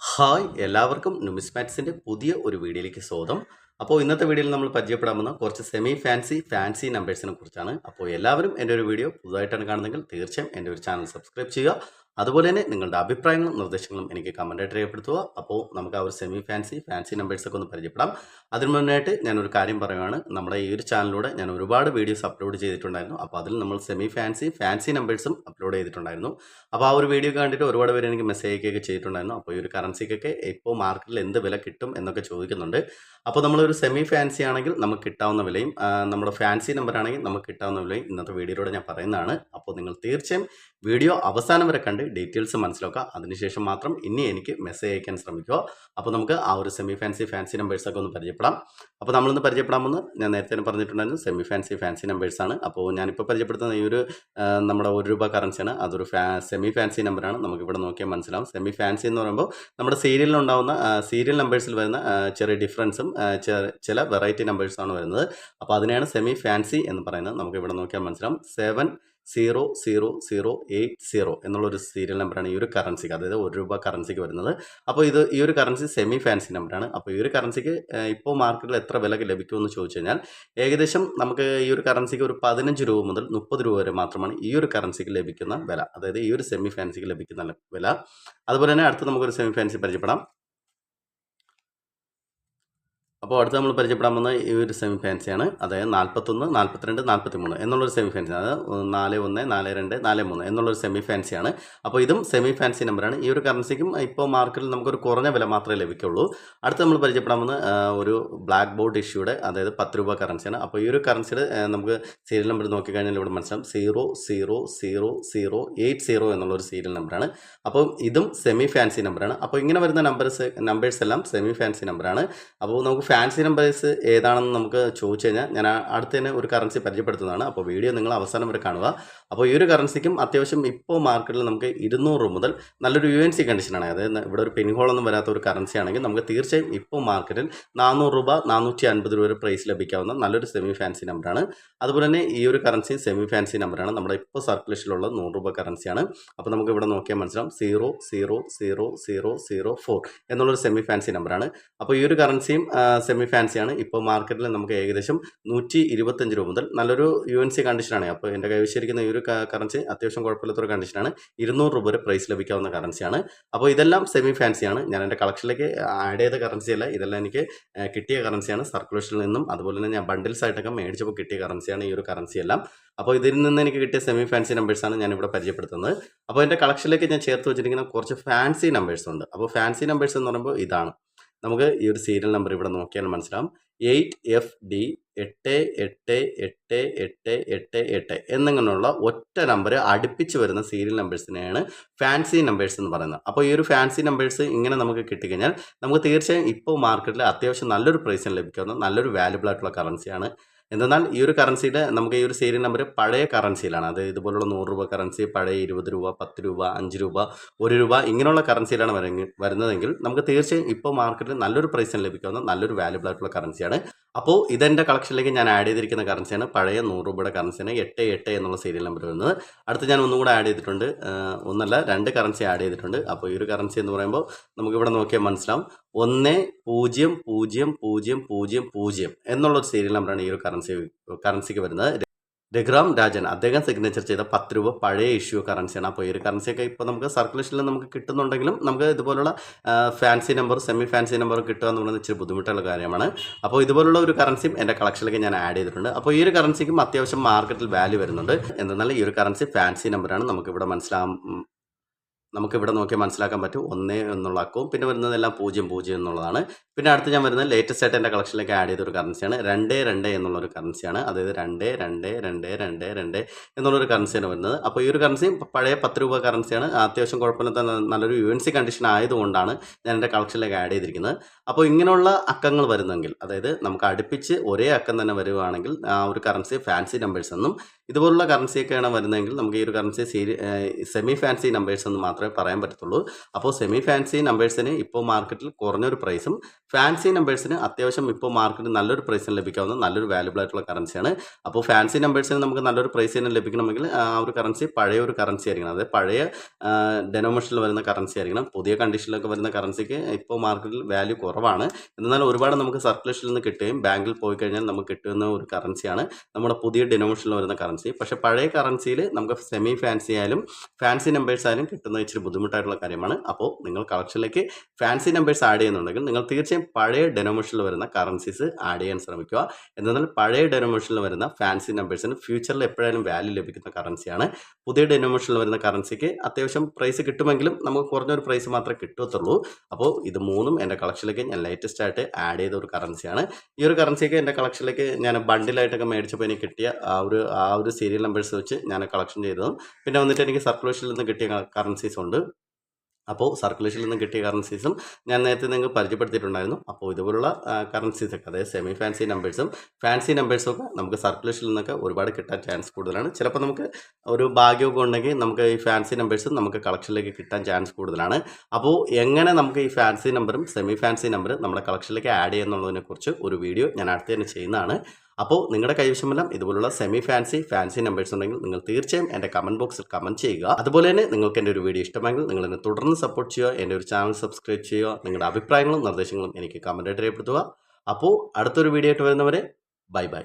Hi എല്ലാവർക്കും നുമിസ്മാറ്റ്സിന്റെ പുതിയ ഒരു വീഡിയോയിലേക്ക് സ്വാഗതം. അപ്പോൾ ഇന്നത്തെ വീഡിയോയിൽ നമ്മൾ പരിചയപ്പെടാൻ പോകുന്ന കുറച്ച് സെമി ഫാൻസി ഫാൻസി നമ്പേഴ്സിനെ കുറിച്ചാണ്. അപ്പോൾ എല്ലാവരും എന്റെ ഒരു വീഡിയോ പുതുതായിട്ടാണ് കാണുന്നതെങ്കിൽ തീർച്ചയായും എന്റെ ഒരു ചാനൽ സബ്സ്ക്രൈബ് ചെയ്യുക. അതുപോലെ തന്നെ നിങ്ങളുടെ അഭിപ്രായങ്ങളും നിർദ്ദേശങ്ങളും എനിക്ക് കമന്റായിട്ട് രേഖപ്പെടുത്തുക. അപ്പോൾ നമുക്ക് ആ ഒരു സെമി ഫാൻസി ഫാൻസി നമ്പേഴ്സൊക്കെ ഒന്ന് പരിചയപ്പെടാം. അതിന് മുന്നായിട്ട് ഒരു കാര്യം പറയുകയാണ് നമ്മുടെ ഈ ഒരു ചാനലിലൂടെ ഞാൻ ഒരുപാട് വീഡിയോസ് അപ്ലോഡ് ചെയ്തിട്ടുണ്ടായിരുന്നു. അപ്പോൾ അതിൽ നമ്മൾ സെമി ഫാൻസി ഫാൻസി നമ്പേഴ്സും അപ്ലോഡ് ചെയ്തിട്ടുണ്ടായിരുന്നു. അപ്പോൾ ആ ഒരു വീഡിയോ കണ്ടിട്ട് ഒരുപാട് പേര് എനിക്ക് മെസ്സേജ് അയക്കുകയൊക്കെ ചെയ്തിട്ടുണ്ടായിരുന്നു. അപ്പോൾ ഈ ഒരു കറൻസിക്കൊക്കെ ഇപ്പോൾ മാർക്കറ്റിൽ എന്ത് വില കിട്ടും എന്നൊക്കെ ചോദിക്കുന്നുണ്ട്. അപ്പോൾ നമ്മളൊരു സെമി ഫാൻസി ആണെങ്കിൽ നമുക്ക് കിട്ടാവുന്ന വിലയും നമ്മുടെ ഫാൻസി നമ്പർ ആണെങ്കിൽ നമുക്ക് കിട്ടാവുന്ന വിലയും ഇന്നത്തെ വീഡിയോയിലൂടെ ഞാൻ പറയുന്നതാണ്. അപ്പോൾ നിങ്ങൾ തീർച്ചയായും വീഡിയോ അവസാനം വരെ കണ്ട് ഡീറ്റെയിൽസ് മനസ്സിലാക്കുക. അതിനുശേഷം മാത്രം ഇനി എനിക്ക് മെസ്സേജ് അയക്കാൻ ശ്രമിക്കുക. അപ്പോൾ നമുക്ക് ആ ഒരു സെമി ഫാൻസി ഫാൻസി നമ്പേഴ്സൊക്കെ ഒന്ന് പരിചയപ്പെടാം. അപ്പോൾ നമ്മളിന്ന് പരിചയപ്പെടാമെന്ന് ഞാൻ നേരത്തെ പറഞ്ഞിട്ടുണ്ടായിരുന്നു. സെമി ഫാൻസി ഫാൻസി നമ്പേഴ്സാണ് അപ്പോൾ ഞാനിപ്പോൾ പരിചയപ്പെടുത്തുന്ന ഈ ഒരു നമ്മുടെ ഒരു രൂപ കറൻസിയാണ് അതൊരു ഫാ സെമി ഫാൻസി നമ്പറാണ് നമുക്കിവിടെ നോക്കിയാൽ മനസ്സിലാവും. സെമി ഫാൻസി എന്ന് പറയുമ്പോൾ നമ്മുടെ സീരിയലിൽ ഉണ്ടാകുന്ന സീരിയൽ നമ്പേഴ്സിൽ വരുന്ന ചെറിയ ഡിഫറൻസും ചില വെറൈറ്റി നമ്പേഴ്സ് ആണ് വരുന്നത്. അപ്പോൾ അതിനെയാണ് സെമി ഫാൻസി എന്ന് പറയുന്നത്. നമുക്ക് ഇവിടെ നോക്കിയാൽ മനസ്സിലാവും. Seven zero zero zero eight zero എന്നുള്ളൊരു സീരിയൽ നമ്പറാണ് ഈ ഒരു കറൻസിക്ക് അതായത് ഒരു രൂപ കറൻസിക്ക് വരുന്നത്. അപ്പോൾ ഇത് ഈ ഒരു കറൻസി സെമി ഫാൻസി നമ്പറാണ് അപ്പോൾ ഈ ഒരു കറൻസിക്ക് ഇപ്പോൾ മാർക്കറ്റിൽ എത്ര വില ലഭിക്കുമെന്ന് ചോദിച്ചു കഴിഞ്ഞാൽ ഏകദേശം നമുക്ക് ഈ ഒരു കറൻസിക്ക് ഒരു പതിനഞ്ച് രൂപ മുതൽ മുപ്പത് രൂപ വരെ മാത്രമാണ് ഈ ഒരു കറൻസിക്ക് ലഭിക്കുന്ന വില. അതായത് ഈ ഒരു സെമി ഫാൻസിക്ക് ലഭിക്കുന്ന വില. അതുപോലെ തന്നെ അടുത്ത് നമുക്കൊരു സെമി ഫാൻസി പരിചയപ്പെടാം. അപ്പോൾ അടുത്ത് നമ്മൾ പരിചയപ്പെടാൻ പോകുന്ന ഈ ഒരു സെമി ഫാൻസിയാണ് അതായത് നാൽപ്പത്തൊന്ന് നാൽപ്പത്തിരണ്ട് നാൽപ്പത്തി മൂന്ന് എന്നുള്ളൊരു സെമി ഫാൻസി അതായത് നാല് ഒന്ന് നാല് രണ്ട് നാല് മൂന്ന് എന്നുള്ളൊരു സെമി ഫാൻസിയാണ് അപ്പോൾ ഇതും സെമി ഫാൻസി നമ്പറാണ് ഈ ഒരു കറൻസിക്കും ഇപ്പോൾ മാർക്കറ്റിൽ നമുക്കൊരു കുറഞ്ഞ വില മാത്രമേ ലഭിക്കുള്ളൂ. അടുത്ത് നമ്മൾ പരിചയപ്പെടാൻ പോകുന്ന ഒരു ബ്ലാക്ക് ബോർഡ് ഇഷ്യൂടെ അതായത് പത്ത് രൂപ കറൻസിയാണ് അപ്പോൾ ഈ ഒരു കറൻസിയുടെ നമുക്ക് സീരിയൽ നമ്പർ നോക്കിക്കഴിഞ്ഞാൽ ഇവിടെ മനസ്സിലാവും. Zero zero zero zero eight zero എന്നുള്ളൊരു സീരിയൽ നമ്പറാണ് അപ്പോൾ ഇതും സെമി ഫാൻസി നമ്പറാണ് അപ്പോൾ ഇങ്ങനെ വരുന്ന നമ്പേഴ്സ് നമ്പേഴ്സ് എല്ലാം സെമി ഫാൻസി നമ്പറാണ് അപ്പോൾ നമുക്ക് ഫാൻസി നമ്പേഴ്സ് ഏതാണെന്ന് നമുക്ക് ചോദിച്ചു കഴിഞ്ഞാൽ ഞാൻ അടുത്തതിന് ഒരു കറൻസി പരിചയപ്പെടുത്തുന്നതാണ്. അപ്പോൾ വീഡിയോ നിങ്ങൾ അവസാനം വരെ കാണുക. അപ്പോൾ ഈ ഒരു കറൻസിക്കും അത്യാവശ്യം ഇപ്പോൾ മാർക്കറ്റിൽ നമുക്ക് ഇരുന്നൂറ് മുതൽ നല്ലൊരു യു എൻ സി കണ്ടീഷനാണ് അതായത് ഇവിടെ ഒരു പെൻഹോളൊന്നും വരാത്ത ഒരു കറൻസി ആണെങ്കിൽ നമുക്ക് തീർച്ചയായും ഇപ്പോൾ മാർക്കറ്റിൽ നാനൂറ് രൂപ നാനൂറ്റി അൻപത് രൂപ പ്രൈസ് ലഭിക്കാവുന്ന നല്ലൊരു സെമി ഫാൻസി നമ്പറാണ് അതുപോലെ തന്നെ ഈ ഒരു കറൻസി സെമി ഫാൻസി നമ്പറാണ് നമ്മുടെ ഇപ്പോൾ സർക്കുലേഷനിലുള്ള നൂറ് രൂപ കറൻസിയാണ് അപ്പോൾ നമുക്ക് ഇവിടെ നോക്കിയാൽ മനസ്സിലാവും zero zero zero zero zero four എന്നുള്ളൊരു സെമി ഫാൻസി നമ്പറാണ് അപ്പോൾ ഈ ഒരു കറൻസിയും സെമി ഫാൻസിയാണ് ഇപ്പോൾ മാർക്കറ്റിൽ നമുക്ക് ഏകദേശം നൂറ്റി ഇരുപത്തഞ്ച് രൂപ മുതൽ നല്ലൊരു യു എൻ സി കണ്ടീഷനാണ് അപ്പോൾ എന്റെ കൈവശിരിക്കുന്ന ഈ ഒരു ക- കറൻസി അത്യാവശ്യം കുഴപ്പമില്ലാത്തൊരു കണ്ടീഷനാണ് ഇരുന്നൂറ് രൂപ വരെ പ്രൈസ് ലഭിക്കാവുന്ന കറൻസിയാണ് അപ്പോൾ ഇതെല്ലാം സെമി ഫാൻസിയാണ് ഞാൻ എന്റെ കളക്ഷനിലേക്ക് ആഡ് ചെയ്ത കറൻസി അല്ല. ഇതെല്ലാം എനിക്ക് കിട്ടിയ കറൻസിയാണ് സർക്കുലേഷനിൽ നിന്നും അതുപോലെ തന്നെ ഞാൻ ബണ്ടിൽസ് ആയിട്ടൊക്കെ മേടിച്ചപ്പോൾ കിട്ടിയ കറൻസിയാണ് ഈ ഒരു കറൻസി എല്ലാം. അപ്പോൾ ഇതിൽ നിന്ന് എനിക്ക് കിട്ടിയ സെമി ഫാൻസി നമ്പേഴ്സാണ് ഞാൻ ഇവിടെ പരിചയപ്പെടുത്തുന്നത്. അപ്പോൾ എന്റെ കളക്ഷനിലേക്ക് ഞാൻ ചേർത്ത് വെച്ചിരിക്കുന്ന കുറച്ച് ഫാൻസി നമ്പേഴ്സ് ഉണ്ട്. അപ്പോൾ ഫാൻസി നമ്പേഴ്സ് എന്ന് പറയുമ്പോൾ ഇതാണ്. നമുക്ക് ഈ ഒരു സീരിയൽ നമ്പർ ഇവിടെ നോക്കിയാൽ മനസ്സിലാവും. എയ്റ്റ് എഫ് ഡി എട്ട് എട്ട് എട്ട് എട്ട് എട്ട് എട്ട് എന്നിങ്ങനെയുള്ള ഒറ്റ നമ്പർ അടുപ്പിച്ച് വരുന്ന സീരിയൽ നമ്പേഴ്സിനെയാണ് ഫാൻസി നമ്പേഴ്സ് എന്ന് പറയുന്നത്. അപ്പോൾ ഈ ഒരു ഫാൻസി നമ്പേഴ്സ് ഇങ്ങനെ നമുക്ക് കിട്ടിക്കഴിഞ്ഞാൽ നമുക്ക് തീർച്ചയായും ഇപ്പോൾ മാർക്കറ്റിൽ അത്യാവശ്യം നല്ലൊരു പ്രൈസിന് ലഭിക്കാവുന്ന നല്ലൊരു വാല്യുബിൾ ആയിട്ടുള്ള കറൻസിയാണ് എന്നാൽ ഈ ഒരു കറൻസിയിൽ നമുക്ക് ഈ ഒരു സീരിയൽ നമ്പർ പഴയ കറൻസിയിലാണ് അത് ഇതുപോലുള്ള നൂറ് രൂപ കറൻസി പഴയ ഇരുപത് രൂപ പത്ത് രൂപ അഞ്ച് രൂപ ഒരു രൂപ ഇങ്ങനെയുള്ള കറൻസിയിലാണ് വരുന്നതെങ്കിൽ നമുക്ക് തീർച്ചയായും ഇപ്പോൾ മാർക്കറ്റിൽ നല്ലൊരു പ്രൈസിന് ലഭിക്കാവുന്ന നല്ലൊരു വാല്യുബിൾ ആയിട്ടുള്ള കറൻസിയാണ് അപ്പോൾ ഇതെന്റെ കളക്ഷനിലേക്ക് ഞാൻ ആഡ് ചെയ്തിരിക്കുന്ന കറൻസിയാണ് പഴയ നൂറ് രൂപയുടെ കറൻസിയാണ് എട്ട് എട്ട് എന്നുള്ള സീരിയൽ നമ്പർ വരുന്നത്. അടുത്ത് ഞാൻ ഒന്നും കൂടെ ആഡ് ചെയ്തിട്ടുണ്ട്. ഒന്നല്ല രണ്ട് കറൻസി ആഡ് ചെയ്തിട്ടുണ്ട്. അപ്പോൾ ഈ ഒരു കറൻസി എന്ന് പറയുമ്പോൾ നമുക്കിവിടെ നോക്കിയാൽ മനസ്സിലാവും. ഒന്ന് പൂജ്യം പൂജ്യം പൂജ്യം പൂജ്യം പൂജ്യം എന്നുള്ളൊരു സീരിയൽ നമ്പറാണ് ഈ ഒരു കറൻസി കറൻസിക്ക് വരുന്നത്. രഘുറാം രാജൻ അദ്ദേഹം സിഗ്നേച്ചർ ചെയ്ത പത്ത് രൂപ പഴയ ഇഷ്യൂ കറൻസിയാണ് അപ്പോൾ ഈ ഒരു കറൻസിയൊക്കെ ഇപ്പോൾ നമുക്ക് സർക്കുലേഷനിൽ നമുക്ക് കിട്ടുന്നുണ്ടെങ്കിലും നമുക്ക് ഇതുപോലുള്ള fancy number semi fancy number കിട്ടുക എന്ന് പറയുന്നത് ഇച്ചിരി ബുദ്ധിമുട്ടുള്ള കാര്യമാണ്. അപ്പോൾ ഇതുപോലുള്ള ഒരു കറൻസിയും എന്റെ കളക്ഷനിലേക്ക് ഞാൻ ആഡ് ചെയ്തിട്ടുണ്ട്. അപ്പോൾ ഈ ഒരു കറൻസിക്കും അത്യാവശ്യം മാർക്കറ്റിൽ വാല്യൂ വരുന്നുണ്ട്. എന്തെന്നാൽ ഈ ഒരു കറൻസി ഫാൻസി നമ്പറാണ് നമുക്കിവിടെ മനസ്സിലാവും നമുക്കിവിടെ നോക്കിയാൽ മനസ്സിലാക്കാൻ പറ്റും. ഒന്നേ എന്നുള്ള അക്കവും പിന്നെ വരുന്നതെല്ലാം പൂജ്യം പൂജ്യം എന്നുള്ളതാണ്. പിന്നെ അടുത്ത് ഞാൻ വരുന്നത് ലേറ്റസ്റ്റ് ആയിട്ട് എന്റെ കളക്ഷനിലേക്ക് ആഡ് ചെയ്തൊരു കറൻസിയാണ് രണ്ട് രണ്ട് എന്നുള്ളൊരു കറൻസിയാണ് അതായത് രണ്ട് രണ്ട് രണ്ട് രണ്ട് രണ്ട് എന്നുള്ളൊരു കറൻസിയാണ് വരുന്നത്. അപ്പോൾ ഈ ഒരു കറൻസി പഴയ പത്ത് രൂപ കറൻസിയാണ് അത്യാവശ്യം കുഴപ്പമില്ലാത്ത നല്ലൊരു യു എൻ സി കണ്ടീഷൻ ആയതുകൊണ്ടാണ് ഞാൻ എന്റെ കളക്ഷനിലേക്ക് ആഡ് ചെയ്തിരിക്കുന്നത്. അപ്പോൾ ഇങ്ങനെയുള്ള അക്കങ്ങൾ വരുന്നെങ്കിൽ അതായത് നമുക്ക് അടുപ്പിച്ച് ഒരേ അക്കം തന്നെ വരുവാണെങ്കിൽ ആ ഒരു കറൻസി ഫാൻസി നമ്പേഴ്സ് എന്നും ഇതുപോലുള്ള കറൻസിയൊക്കെയാണ് വരുന്നതെങ്കിൽ നമുക്ക് ഈ ഒരു currency series semi fancy numbers എന്ന് മാത്രമേ പറയാൻ പറ്റത്തുള്ളൂ. അപ്പോൾ സെമി ഫാൻസി നമ്പേഴ്സിന് ഇപ്പോൾ മാർക്കറ്റിൽ കുറഞ്ഞൊരു പ്രൈസും ഫാൻസി നമ്പേഴ്സിന് അത്യാവശ്യം ഇപ്പോൾ മാർക്കറ്റിൽ നല്ലൊരു പ്രൈസിന് ലഭിക്കാവുന്ന നല്ലൊരു വാല്യുബിൾ ആയിട്ടുള്ള കറൻസിയാണ് അപ്പോൾ ഫാൻസി നമ്പേഴ്സിന് നമുക്ക് നല്ലൊരു പ്രൈസിന് ലഭിക്കണമെങ്കിൽ ആ ഒരു കറൻസി പഴയ ഒരു കറൻസി ആയിരിക്കണം. അതായത് പഴയ ഡെനോമേഷനിൽ വരുന്ന കറൻസി ആയിരിക്കണം. പുതിയ കണ്ടീഷനിലൊക്കെ വരുന്ന കറൻസിക്ക് ഇപ്പോൾ മാർക്കറ്റിൽ വാല്യൂ കുറവാണ്. എന്നാൽ ഒരുപാട് നമുക്ക് സർക്കുലേഷനിൽ നിന്ന് കിട്ടുകയും ബാങ്കിൽ പോയി കഴിഞ്ഞാൽ നമുക്ക് കിട്ടുന്ന ഒരു കറൻസിയാണ് നമ്മുടെ പുതിയ ഡെനോമേഷനിൽ വരുന്ന കറൻസി പക്ഷേ പഴയ കറൻസിയിൽ നമുക്ക് സെമി ഫാൻസി ആയാലും ഫാൻസി നമ്പേഴ്സ് ആയാലും കിട്ടുന്ന ഇച്ചിരി ബുദ്ധിമുട്ടായിട്ടുള്ള കാര്യമാണ്. അപ്പോൾ നിങ്ങൾ കളക്ഷനിലേക്ക് ഫാൻസി നമ്പേഴ്സ് ആഡ് ചെയ്യുന്നുണ്ടെങ്കിൽ നിങ്ങൾ തീർച്ചയായും പഴയ ഡെനോമേഷനിൽ വരുന്ന കറൻസീസ് ആഡ് ചെയ്യാൻ ശ്രമിക്കുക. എന്നാൽ പഴയ ഡെനോമേഷനിൽ വരുന്ന ഫാൻസി നമ്പേഴ്സിന് ഫ്യൂച്ചറിൽ എപ്പോഴായാലും വാല്യൂ ലഭിക്കുന്ന കറൻസിയാണ് പുതിയ ഡെനോമേഷനിൽ വരുന്ന കറൻസിക്ക് അത്യാവശ്യം പ്രൈസ് കിട്ടുമെങ്കിലും നമുക്ക് കുറഞ്ഞൊരു പ്രൈസ് മാത്രമേ കിട്ടത്തുള്ളൂ. അപ്പോൾ ഇത് മൂന്നും എന്റെ കളക്ഷനിലേക്ക് ഞാൻ ലേറ്റസ്റ്റ് ആയിട്ട് ആഡ് ചെയ്ത ഒരു കറൻസിയാണ് ഈ ഒരു കറൻസിയൊക്കെ എന്റെ കളക്ഷനിലേക്ക് ഞാൻ ബണ്ടിലായിട്ടൊക്കെ മേടിച്ചപ്പോൾ എനിക്ക് കിട്ടിയ ആ ഒരു ആ ഒരു സീരിയൽ നമ്പേഴ്സ് വെച്ച് ഞാൻ കളക്ഷൻ ചെയ്തതും. പിന്നെ വന്നിട്ട് എനിക്ക് സർക്കുലേഷനിൽ നിന്ന് കിട്ടിയ കറൻസീസ് ഉണ്ട്. അപ്പോൾ സർക്കുലേഷനിൽ നിന്ന് കിട്ടിയ കറൻസീസും ഞാൻ നേരത്തെ നിങ്ങൾക്ക് പരിചയപ്പെടുത്തിയിട്ടുണ്ടായിരുന്നു. അപ്പോൾ ഇതുപോലുള്ള കറൻസീസ് ഒക്കെ അതായത് സെമി ഫാൻസി നമ്പേഴ്സും ഫാൻസി നമ്പേഴ്സും ഒക്കെ നമുക്ക് സർക്കുലേഷനിൽ നിന്നൊക്കെ ഒരുപാട് കിട്ടാൻ ചാൻസ് കൂടുതലാണ്. ചിലപ്പോൾ നമുക്ക് ഒരു ഭാഗ്യമൊക്കെ ഉണ്ടെങ്കിൽ നമുക്ക് ഈ ഫാൻസി നമ്പേഴ്സും നമുക്ക് കളക്ഷനിലേക്ക് കിട്ടാൻ ചാൻസ് കൂടുതലാണ്. അപ്പോൾ എങ്ങനെ നമുക്ക് ഈ ഫാൻസി നമ്പറും സെമി ഫാൻസി നമ്പറും നമ്മുടെ കളക്ഷനിലേക്ക് ആഡ് ചെയ്യുന്നുള്ളതിനെക്കുറിച്ച് ഒരു വീഡിയോ ഞാൻ അടുത്ത് തന്നെ ചെയ്യുന്നതാണ്. അപ്പോൾ നിങ്ങളുടെ കൈവശമെല്ലാം ഇതുപോലുള്ള സെമി ഫാൻസി ഫാൻസി നമ്പേഴ്സ് ഉണ്ടെങ്കിൽ നിങ്ങൾ തീർച്ചയായും എന്റെ കമന്റ് ബോക്സിൽ കമന്റ് ചെയ്യുക. അതുപോലെ തന്നെ നിങ്ങൾക്ക് എന്റെ ഒരു വീഡിയോ ഇഷ്ടമെങ്കിൽ നിങ്ങൾ എന്നെ തുടർന്ന് സപ്പോർട്ട് ചെയ്യുക എന്റെ ഒരു ചാനൽ സബ്സ്ക്രൈബ് ചെയ്യുക നിങ്ങളുടെ അഭിപ്രായങ്ങളും നിർദ്ദേശങ്ങളും എനിക്ക് കമന്റായിട്ട് രേഖപ്പെടുത്തുക. അപ്പോൾ അടുത്തൊരു വീഡിയോ ആയിട്ട് വരുന്നവരെ ബൈ ബൈ